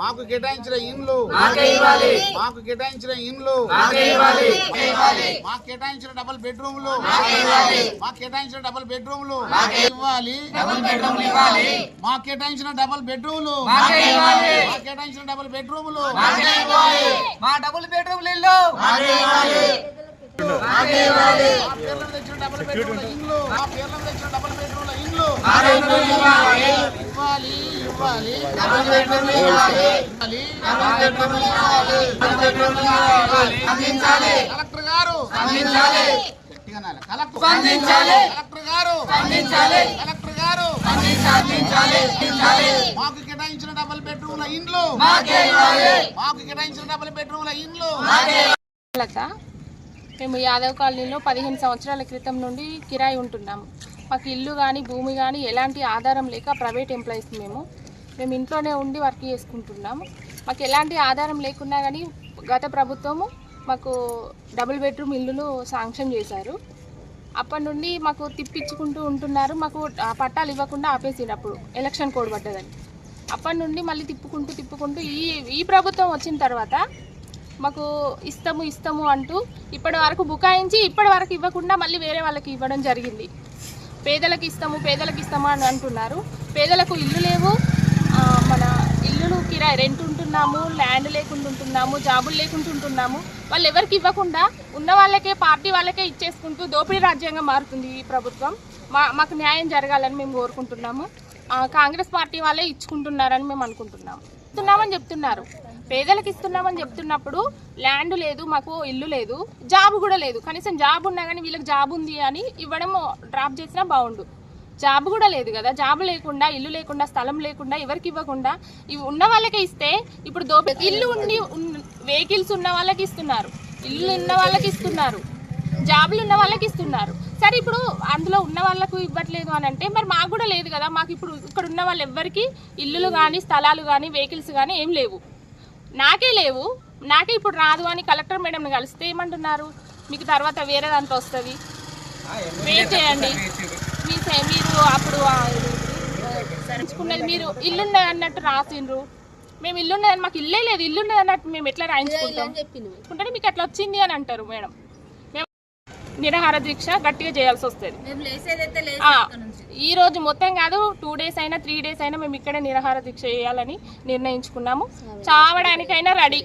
మాకు కేటాయించిన ఇండ్లు మాకు కేటాయించిన ఇండ్లు మాకు కేటాయించిన డబుల్ బెడ్రూమ్లు మాకు కేటాయించిన డబుల్ బెడ్రూమ్లు ఇవ్వాలి మాకు కేటాయించిన డబుల్ బెడ్రూమ్లు మాకు కేటాయించిన డబుల్ బెడ్రూమ్లు మా డబుల్ బెడ్రూమ్ ఇల్లు తెచ్చిన డబుల్ బెడ్రూమ్ల ఇండ్లు మా పేర్లను తెచ్చిన డబుల్ బెడ్రూమ్ల ఇండ్లు ఇవ్వాలి. ఇవ్వాలి. కలెక్టర్ గారు. గట్టిగా అనాలి. కలెక్టర్ కలెక్టర్ గారు. కలెక్టర్ గారు మాకు కేటాయించిన డబుల్ బెడ్రూమ్ల ఇండ్లు. మాకు కేటాయించిన డబుల్ బెడ్రూమ్ల ఇండ్లు. మేము యాదవ్ కాలనీలో పదిహేను సంవత్సరాల క్రితం నుండి కిరాయి ఉంటున్నాము మాకు ఇల్లు కానీ భూమి కానీ ఎలాంటి ఆధారం లేక ప్రైవేట్ ఎంప్లాయీస్ మేము. మేము ఇంట్లోనే ఉండి వర్క్ చేసుకుంటున్నాము. మాకు ఎలాంటి ఆధారం లేకున్నా కానీ గత ప్రభుత్వము మాకు డబుల్ బెడ్రూమ్ ఇల్లులు శాంక్షన్ చేశారు. అప్పటి నుండి మాకు తిప్పించుకుంటూ ఉంటున్నారు. మాకు ఆ పట్టాలు ఇవ్వకుండా ఆపేసిండు అప్పుడు. ఎలక్షన్ కోడ్ పడ్డదని. అప్పటి నుండి మళ్ళీ తిప్పుకుంటూ తిప్పుకుంటూ ఈ ఈ ప్రభుత్వం వచ్చిన తర్వాత మాకు ఇస్తాము ఇస్తాము అంటూ ఇప్పటి వరకు బుకాయించి ఇప్పటి వరకు ఇవ్వకుండా మళ్ళీ వేరే వాళ్ళకి ఇవ్వడం జరిగింది. పేదలకు ఇస్తాము పేదలకు ఇస్తాము అని అంటున్నారు. పేదలకు ఇల్లు లేవు ఆ, మన ఇల్లులు కిరాయి రెంట్ ఉంటున్నాము ల్యాండ్ లేకుండా ఉంటున్నాము జాబులు లేకుండా ఉంటున్నాము. వాళ్ళు ఎవరికి ఇవ్వకుండా ఉన్న వాళ్ళకే పార్టీ వాళ్ళకే ఇచ్చేసుకుంటూ దోపిడీ రాజ్యాంగం మారుతుంది ఈ ప్రభుత్వం. మా మాకు న్యాయం జరగాలని మేము కోరుకుంటున్నాము. కాంగ్రెస్ పార్టీ వాళ్ళే ఇచ్చుకుంటున్నారని మేము అనుకుంటున్నాము. ఇస్తున్నామని చెప్తున్నారు. పేదలకు ఇస్తున్నామని చెప్తున్నప్పుడు ల్యాండ్ లేదు మాకు ఇల్లు లేదు జాబ్ కూడా లేదు. కనీసం జాబ్ ఉన్నా కానీ వీళ్ళకి జాబ్ ఉంది అని ఇవ్వడం డ్రాప్ చేసినా బాగుండు. జాబ్ కూడా లేదు కదా. జాబ్ లేకుండా ఇల్లు లేకుండా స్థలం లేకుండా ఎవరికి ఇవ్వకుండా ఇవి ఉన్న వాళ్ళకే ఇస్తే ఇప్పుడు దోపి ఇల్లు ఉండి వెహికల్స్ ఉన్న వాళ్ళకి ఇస్తున్నారు. ఇల్లు ఉన్న వాళ్ళకి ఇస్తున్నారు. జాబులు ఉన్న వాళ్ళకి ఇస్తున్నారు. సరే ఇప్పుడు అందులో ఉన్న వాళ్ళకు ఇవ్వట్లేదు అని అంటే మరి మాకు కూడా లేదు కదా. మాకు ఇప్పుడు ఇక్కడ ఉన్న వాళ్ళు ఎవ్వరికి ఇల్లులు కానీ స్థలాలు కానీ వెహికల్స్ కానీ ఏం లేవు. నాకే లేవు. నాకే ఇప్పుడు రాదు అని కలెక్టర్ మేడంని కలిస్తే ఏమంటున్నారు? మీకు తర్వాత వేరే దాంట్లో వస్తుంది వెయిట్ చేయండి. మీ మీరు అప్పుడు మీరు ఇల్లున్నది అన్నట్టు రాసిండ్రు. మేము ఇల్లున్నదని మాకు ఇల్లే లేదు. ఇల్లున్నది అన్నట్టు మేము ఎట్లా రాయించుకుంటాం? అనుకుంటే మీకు అట్లా వచ్చింది అని అంటారు మేడం. మేము నిరాహార దీక్ష గట్టిగా చేయాల్సి వస్తుంది. ఈ రోజు మొత్తం కాదు టూ డేస్ అయినా త్రీ డేస్ అయినా మేము ఇక్కడే నిరాహార దీక్ష చేయాలని నిర్ణయించుకున్నాము. చావడానికైనా రెడీ.